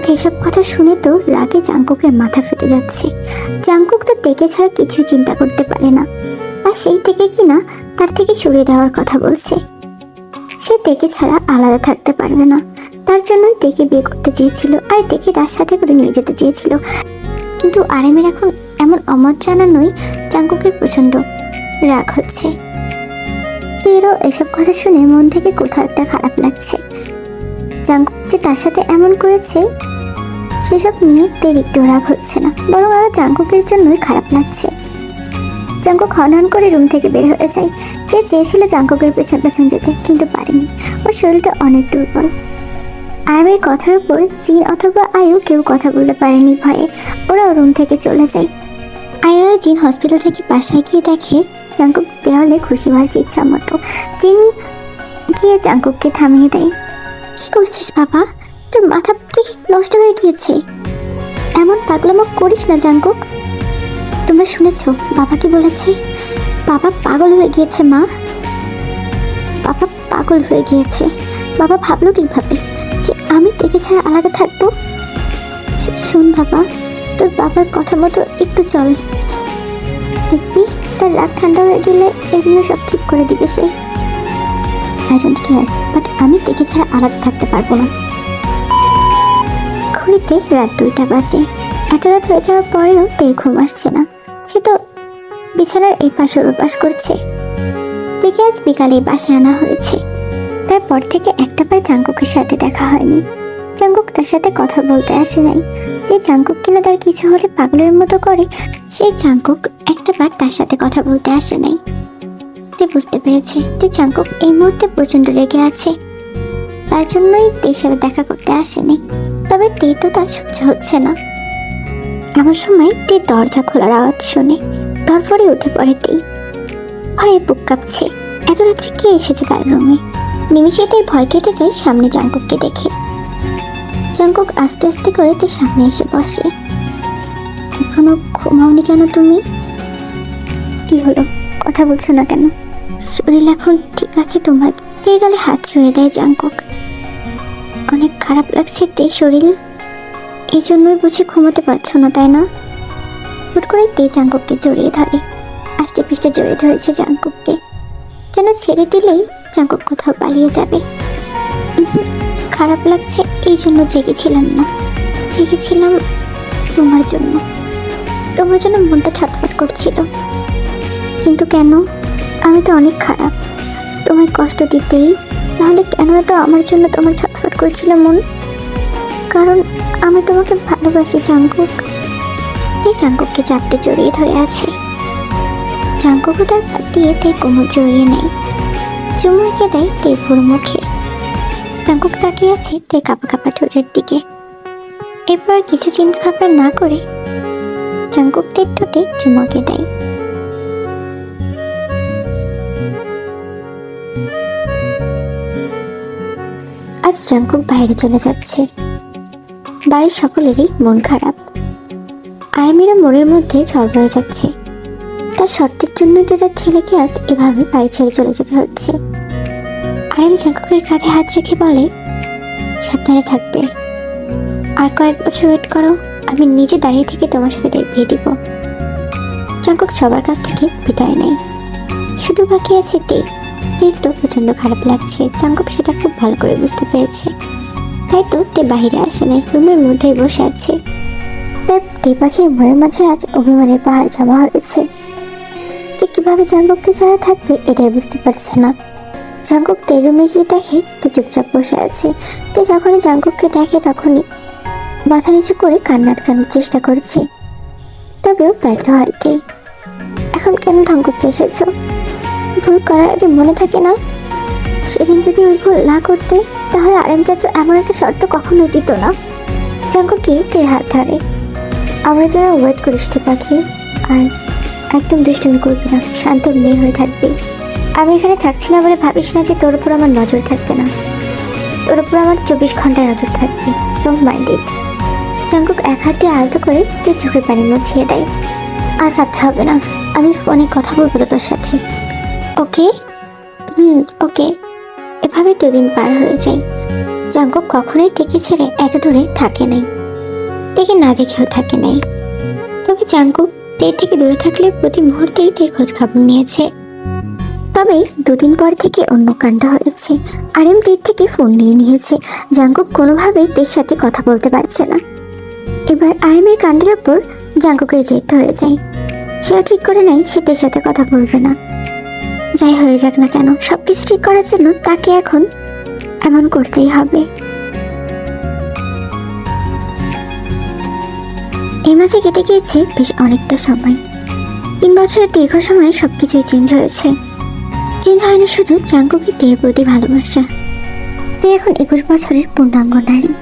মুখে এসব কথা শুনে তো রাগে জাঙ্কুকের মাথা ফেটে যাচ্ছে। জাঙ্কুক তো তেকে ছাড়া কিছুই চিন্তা করতে পারে না। আর সেই থেকে কিনা তার থেকে সরিয়ে দেওয়ার কথা বলছে। সে তেকে ছাড়া আলাদা থাকতে পারবে না। তার জন্যই তেকে বিয়ে করতে চেয়েছিল আর তেকে তার সাথে করে নিয়ে যেতে চেয়েছিল। কিন্তু আরেমের এখন এমন অমত জানানোই জাঙ্কুকের প্রচণ্ড রাগ হচ্ছে। তেরও এসব কথা শুনে মন থেকে কোথাও একটা খারাপ লাগছে। জাঙ্কুক যে তার সাথে এমন করেছে। সেসব নিয়ে তের একটু রাগ হচ্ছে না, বরং আরও জাঙ্কুকের জন্যই খারাপ লাগছে। জাঙ্কুক হন হন করে রুম থেকে বের হয়ে যায় কে চেয়েছিল জাঙ্কুকের পেছন পেছন যেতে, কিন্তু পারেনি। ওর শরীরটা অনেক দুর্বল। আর এই কথার উপর চীন অথবা আয়ু কেউ কথা বলতে পারেনি ভয়ে। ওরাও রুম থেকে চলে যায়। আয়ু জিন হসপিটাল থেকে বাসায় গিয়ে দেখে জাঙ্কুক দেওয়ালে খুশি মারছে ইচ্ছা মতো। জিন গিয়ে জাঙ্কুককে থামিয়ে দেয়। কি করছিস বাবা? তোর মাথা কি নষ্ট হয়ে গিয়েছে। এমন পাগলামো করিস না, জাঙ্কুক। তোমরা শুনেছ, বাবা কি বলেছে? বাবা পাগল হয়ে গিয়েছে, মা। বাবা পাগল হয়ে গিয়েছে। বাবা ভাবলো কীভাবে? যে আমি দেখে ছাড়া আলাদা থাকব? শোন বাবা, তোর বাবার কথা মতো একটু চল। দেখবি, তার রাগ ঠান্ডা হয়ে গেলে এগুলো সব ঠিক করে দিবে সে। আই ডোন্ট কেয়ার বাট আমি দেখে ছাড়া আলাদা থাকতে পারব না। ঘড়িতে রাত দুইটা বাজে। এত রাত হয়ে যাওয়ার পরেও তের ঘুম আসছে না। সে তো বিছানার এই পাশ ওই করছে। দেখে আজ বিকালে বাসায় আনা হয়েছে। তারপর থেকে একটা বার চাঙ্কুকের সাথে দেখা হয়নি। চাঙ্কুক তার সাথে কথা বলতে আসে নাই। যে চাঙ্কুক কিনা তার কিছু হলে পাগলের মতো করে, সেই চাঙ্কুক একটা বার তার সাথে কথা বলতে আসে নাই। তে বুঝতে পেরেছে যে চাঙ্কুক এই মুহূর্তে প্রচণ্ড রেগে আছে। তার জন্যই তের সাথে দেখা করতে আসেনি। তবে তে তো তার সহ্য হচ্ছে না। এমন সময় তে দরজা খোলার আওয়াজ শুনে ধরপড়ে উঠে পড়ে তে ভয়ে বুক কাঁপছে। এত রাত্রে কে এসেছে তার রুমে? নিমিষেতেই ভয় কেটে যায় সামনে জাঙ্কুককে দেখে। জাঙ্কুক আস্তে আস্তে করে তার সামনে এসে বসে। এখনও ঘুমাওনি কেন তুমি? কি হলো? কথা বলছো না কেন? শরীর এখন ঠিক আছে, তোমার তে গেলে হাত ছুঁয়ে দেয় জাঙ্কুক অনেক খারাপ লাগছে তে শরীর। এই জন্যই বুঝি ঘুমাতে পারছ না, তাই না? হুট করে তে জাঙ্কুককে জড়িয়ে ধরে। আষ্টে পৃষ্ঠে জড়িয়ে ধরেছে জাঙ্কুককে যেন ছেড়ে দিলেই জাঙ্কুক কোথাও পালিয়ে যাবে। খারাপ লাগছে, এই জন্য জেগেছিলাম না। জেগেছিলাম তোমার জন্য। তোমার জন্য মনটা ছটফট করছিল। কিন্তু কেন? আমি তো অনেক খারাপ। তোমায় কষ্ট দিতেই। নাহলে কেন তো আমার জন্য তোমার ছটফট করছিল মন? কারণ আমি তোমাকে ভালোবাসি জাঙ্কুক এই জাঙ্কুককে চাপটে জড়িয়ে ধরে আছে। জাঙ্কুকও তার দিয়ে তাই কোমর জড়িয়ে নেয়। চুমু এঁকে দেয় তেপুর মুখে। জাঙ্কুক তাকিয়ে আছে তে কাপা কাপা ঠোঁটের দিকে। এরপর কিছু চিন্তা ভাবনা না করে জাঙ্কুক তের ঠোঁটে চুমকে দেয়। আজ জাঙ্কুক বাইরে চলে যাচ্ছে। বাড়ির সকলেরই মন খারাপ। আরামেরও মনের মধ্যে ঝড় বয়ে যাচ্ছে। তার শর্তের জন্যই তো তার ছেলেকে আজ এভাবে বাড়ি ছেড়ে চলে যেতে হচ্ছে। আরাম জাঙ্কুকের কাঁধে হাত রেখে বলে, সাবধানে থাকবে। আর কয়েক বছর ওয়েট করো, আমি নিজে দাঁড়িয়ে থেকে তোমার সাথে বিয়ে দিব। জাঙ্কুক সবার কাছ থেকে বিদায় নেয়। শুধু বাকি আছে তে তের তো প্রচণ্ড খারাপ লাগছে। জাঙ্কুক সেটা খুব ভালো করে বুঝতে পেরেছে। তাই তো তে বাহিরে আসে নাই, রুমের মধ্যেই বসে আছে। তার তে পাখির মনের মাঝে আজ অভিমানের পাহাড় জমা হয়েছে। যে কীভাবে জাঙ্কুককে ছাড়া থাকবে, এটাই বুঝতে পারছে না। জাঙ্কুক তে রুমে গিয়ে দেখে তে চুপচাপ বসে আছে। তে যখনই জাঙ্কুককে দেখে তখনই মাথা নিচু করে কান্না আটকানোর চেষ্টা করছে। তবেও ব্যর্থ হয় তে। এখন কেন ঢং করতে এসেছ? ভুল করার আগে মনে থাকে না? সেদিন যদি ওই ভুল না করতে, তাহলে আরেম চাচু এমন একটা শর্ত কখনোই দিত না। জাঙ্কুকে কে হাত ধরে? আমরা যেন ওয়েট করিস তো পাখি। আর একদম দুষ্টুমি করবি না, শান্ত মেয়ে হয়ে থাকবি। আমি এখানে থাকছি না বলে ভাবিস না যে তোর উপর আমার নজর থাকবে না। তোর উপর আমার চব্বিশ ঘন্টায় নজর থাকবে। সো মাইন্ডেড জাঙ্কুক এক হাতে আলতো করে তুই চোখের পানি মুছিয়ে দেয়। আর কাঁদতে হবে না, আমি ফোনে কথা বলব তোর সাথে। ওকে? হুম, ওকে। এভাবে দুদিন পার হয়ে যায়। জাঙ্কুক কখনোই তেকে ছেড়ে এত দূরে থাকে নাই। তেকে না দেখেও থাকে নাই। তবে জাঙ্কুক তে থেকে দূরে থাকলে প্রতি মুহূর্তেই তের খোঁজ খবর নিয়েছে। তবে দুদিন পর থেকে অন্য কাণ্ড হয়েছে। আরেম তীর থেকে ফোন নিয়ে নিয়েছে। জাঙ্কুক কোনোভাবেই তের সাথে কথা বলতে পারছে না। এবার আরেমের কাণ্ডের ওপর জাঙ্কুকের জেদ ধরে যায়। সেও ঠিক করে নেয় সে তের সাথে কথা বলবে না। যাই হয়ে যাক না কেন, সবকিছু ঠিক করার জন্য তাকে এখন এমন করতেই হবে। এই মাঝে কেটে গিয়েছে বেশ অনেকটা সময়। তিন বছরের দীর্ঘ সময়ে সবকিছুই চেঞ্জ হয়েছে। চেঞ্জ হয়নি শুধু চাঙ্কুকে তের প্রতি ভালোবাসা। তে এখন একুশ বছরের পূর্ণাঙ্গ নারী।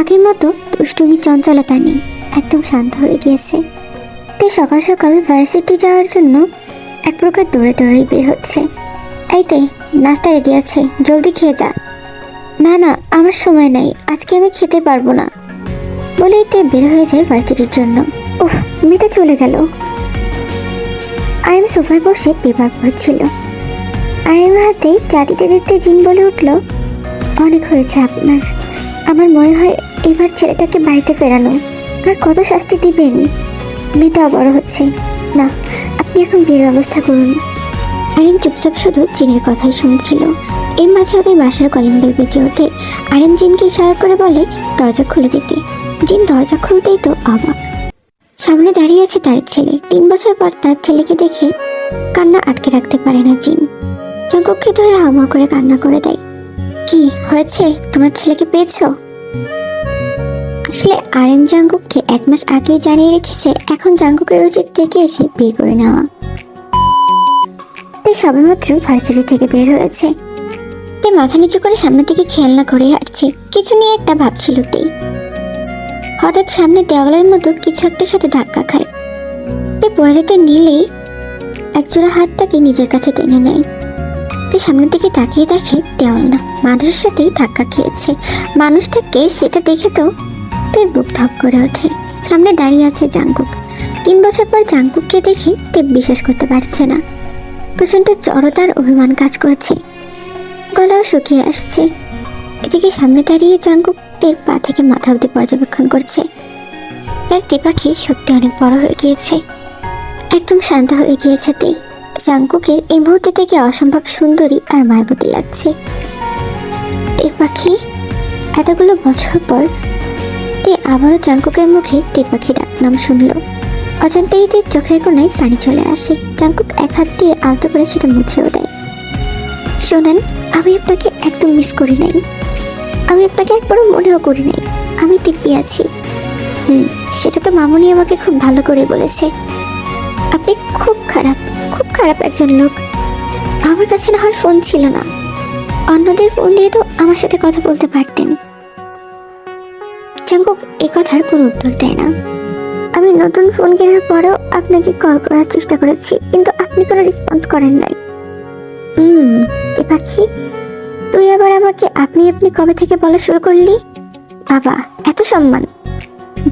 আগের মতো দুষ্টুমি, চঞ্চলতা নেই, একদম শান্ত হয়ে গিয়েছে। সকাল সকাল ভার্সিটি যাওয়ার জন্য এক প্রকার দৌড়ে দৌড়েই বের হচ্ছে। এই তে, নাস্তা রেডি আছে, জলদি খেয়ে যা। না না, আমার সময় নাই, আজকে আমি খেতে পারব না। বলে তে বের হয়ে যায় ভার্সিটির জন্য। উফ, মেয়েটা চলে গেল। আইম সোফায় বসে পেপার পড়ছিল। আইমের হাতে চা দিতে জিন বলে উঠল, অনেক হয়েছে আপনার। আমার মনে হয় এবার ছেলেটাকে বাড়িতে ফেরানো। আর কত শাস্তি দিবেন? মেয়েটাও বড় হচ্ছে। না। আপনি এখন বিয়ের ব্যবস্থা করুন। আরিন চুপচাপ শুধু জিনের কথাই শুনছিল। এর মাঝে ওদের বাসার কলিং বেল বেজে ওঠে। আরিন জিনকে ইশারা করে বলে, দরজা খুলে দিতে। জিন দরজা খুলতেই তো অবাক। সামনে দাঁড়িয়ে আছে তার ছেলে। তিন বছর পর তার ছেলেকে দেখে কান্না আটকে রাখতে পারে না জিন। চাঙ্কুককে ধরে হামা করে কান্না করে দেয়। কি হয়েছে? তোমার ছেলেকে পেয়েছ? আসলে আর এম জাঙ্কুককে এক মাস আগেই জানিয়ে রেখেছে, এখন জাঙ্কুকের উচিত থেকে এসে বিয়ে করে নেওয়া। ভার্সিটি থেকে বের হয়েছে। তে মাথা নিচু করে সামনের দিকে করে হাঁটছে। কিছু নিয়ে একটা ভাবছিল তে। হঠাৎ সামনে দেওয়ালের মতো কিছু একটার সাথে ধাক্কা খায়। তে পড়ে যেতে নিলেই একজোড়া হাত তাকে নিজের কাছে টেনে নেয়। তে সামনের দিকে তাকিয়ে দেখে দেওয়াল না, মানুষের সাথেই ধাক্কা খেয়েছে। মানুষটাকে সেটা দেখে তো তের বুক ধপ করে ওঠে। সামনে দাঁড়িয়ে আছে জাঙ্কুক। তিন বছর পর জাঙ্কুককে দেখে তে বিশ্বাস করতে পারছে না। প্রচণ্ড জড়তার অভিমান কাজ করছে। গলাও শুকিয়ে আসছে। এদিকে সামনে দাঁড়িয়ে জাঙ্কুক তের পা থেকে মাথা অব্দি পর্যবেক্ষণ করছে। তার তে পাখি সত্যি অনেক বড় হয়ে গিয়েছে। একদম শান্ত হয়ে গিয়েছে তে। জাঙ্কুকের এই মুহূর্তে থেকে অসম্ভব সুন্দরী আর মায়াবতী লাগছে। তে পাখি এতগুলো বছর পর তে আবারও জাঙ্কুকের মুখে তে ডাক নাম শুনল। অজান্তেই চোখের কোনায় পানি চলে আসে। জাঙ্কুক এক হাত দিয়ে আলতো করে সেটা মুছেও দেয়। শোনেন, আমি আপনাকে একদম মিস করি নাই। আমি আপনাকে একবারও মনেও করি নাই। আমি দিব্যি আছি। হুম, সেটা তো মামুনি আমাকে খুব ভালো করে বলেছে। আপনি খুব খারাপ খুব খারাপ একজন লোক। আমার কাছে না হয় ফোন ছিল না। অন্যদের ফোন দিয়ে তো আমার সাথে কথা বলতে পারতেন। চাঙ্কুক এ কথার কোনো উত্তর দেয় না। আমি নতুন ফোন কেনার পরেও আপনাকে কল করার চেষ্টা করেছি, কিন্তু আপনি কোনো রেসপন্স করেন নাই। হুম এ পাখি, তুই আবার আমাকে আপনি আপনি কবে থেকে বলা শুরু করলি? বাবা, এত সম্মান।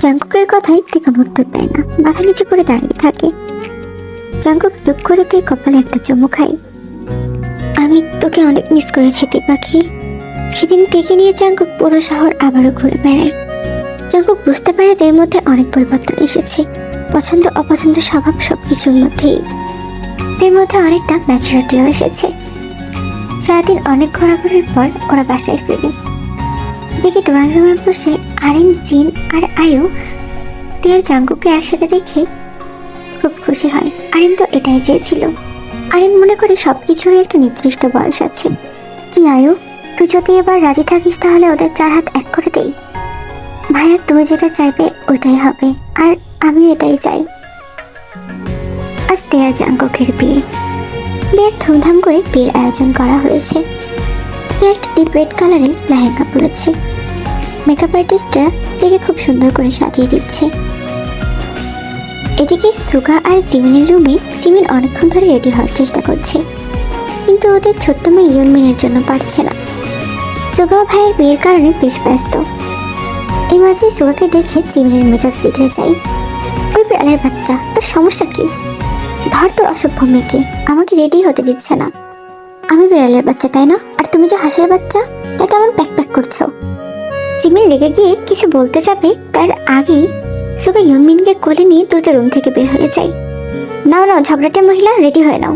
জাঙ্কুকের কথাই তুই কোনো উত্তর দেয় না, মাথা নিচু করে দাঁড়িয়ে থাকে। জাঙ্কুক দুঃখ করে তুই কপালে একটা চুমু খাই আমি তোকে অনেক মিস করেছি তুই পাখি। সেদিন থেকে নিয়ে জাঙ্কুক পুরো শহর আবারও ঘুরে বেড়ায়। জাঙ্কুক বুঝতে পারে এর মধ্যে অনেক পরিবর্তন এসেছে। পছন্দ, অপছন্দ স্বভাব সব কিছুর মধ্যেই। এর মধ্যে অনেকটা ম্যাচুরিটিও এসেছে। সারাদিন অনেক ঘোরাঘুরির পর ওরা বাসায় ফিরে। দেখি ড্রয়িং রুমে বসে আরিম জিন আর আয়ু তেয়ার জাঙ্কুকে একসাথে দেখে খুব খুশি হয়। আরিম তো এটাই চেয়েছিল। আরিম মনে করে সব কিছুরই একটা নির্দিষ্ট বয়স আছে। কি আয়ু? তুই যদি এবার রাজি থাকিস তাহলে ওদের চার হাত এক করে দেই। ভাইয়া, তুমি যেটা চাইবে ওইটাই হবে, আর আমি এটাই চাই। আজ তেয়ার জাঙ্কুকের বিয়ে। বিয়ের ধুমধাম করে বিয়ের আয়োজন করা হয়েছে। একটা ডিপ রেড কালারের লেহেঙ্গা পরেছে। মেকআপ আর্টিস্টরা দেখে খুব সুন্দর করে সাজিয়ে দিচ্ছে। এদিকে সুগা আর জিমিনের রুমে জিমিন অনেকক্ষণ ধরে রেডি হওয়ার চেষ্টা করছে। কিন্তু ওদের ছোট্ট মেয়ে ইয়নমিনের জন্য পারছে না। সুগা ভাইয়ের বিয়ের কারণে বেশ ব্যস্ত। এই মাঝে সুগাকে দেখে জিমিনের মেজাজ বিগড়ে যায়। ওই বিড়ালের বাচ্চা, তোর সমস্যা কি? ধর তোর অসভ্য মেয়েকে, আমাকে রেডি হতে দিচ্ছে না। আমি বিড়ালের বাচ্চা, তাই না? আর তুমি যে হাঁসের বাচ্চা, তা কেমন প্যাক প্যাক করছ? জিমিন রেগে গিয়ে কিছু বলতে যাবে, তার আগেই সুগা ইয়নমিনকে কোলে নিয়ে দ্রুত রুম থেকে বের হয়ে যায়। নাও নাও, ঝগড়াটে মহিলা রেডি হয়ে নাও।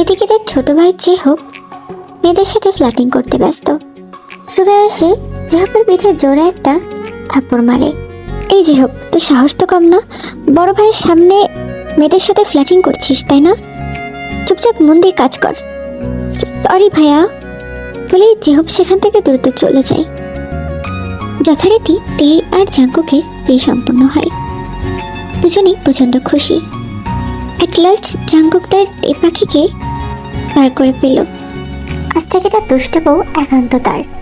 এদিকে তার ছোট ভাই চেহব মেয়েদের সাথে ফ্ল্যাটিং করতে ব্যস্ত। সুগা এসে জেহবের পিঠে জোরে একটা থাপ্পড় মারে। এই যে হোক, তোর সাহস তো কম না। বড় ভাইয়ের সামনে মেয়েদের সাথে ফ্ল্যাটিং করছিস, তাই না? চুপচাপ মন দিয়ে কাজ কর। সরি ভাইয়া বলেই জেহব সেখান থেকে দ্রুত চলে যায়। যথারীতি তে আর জাঙ্কুকে বিয়ে সম্পন্ন হয়। দুজনেই প্রচণ্ড খুশি। অ্যাট লাস্ট জাঙ্কুক তার তে পাখিকে পার করে পেল আজ থেকে তার দুষ্ট বউ একান্ত তার।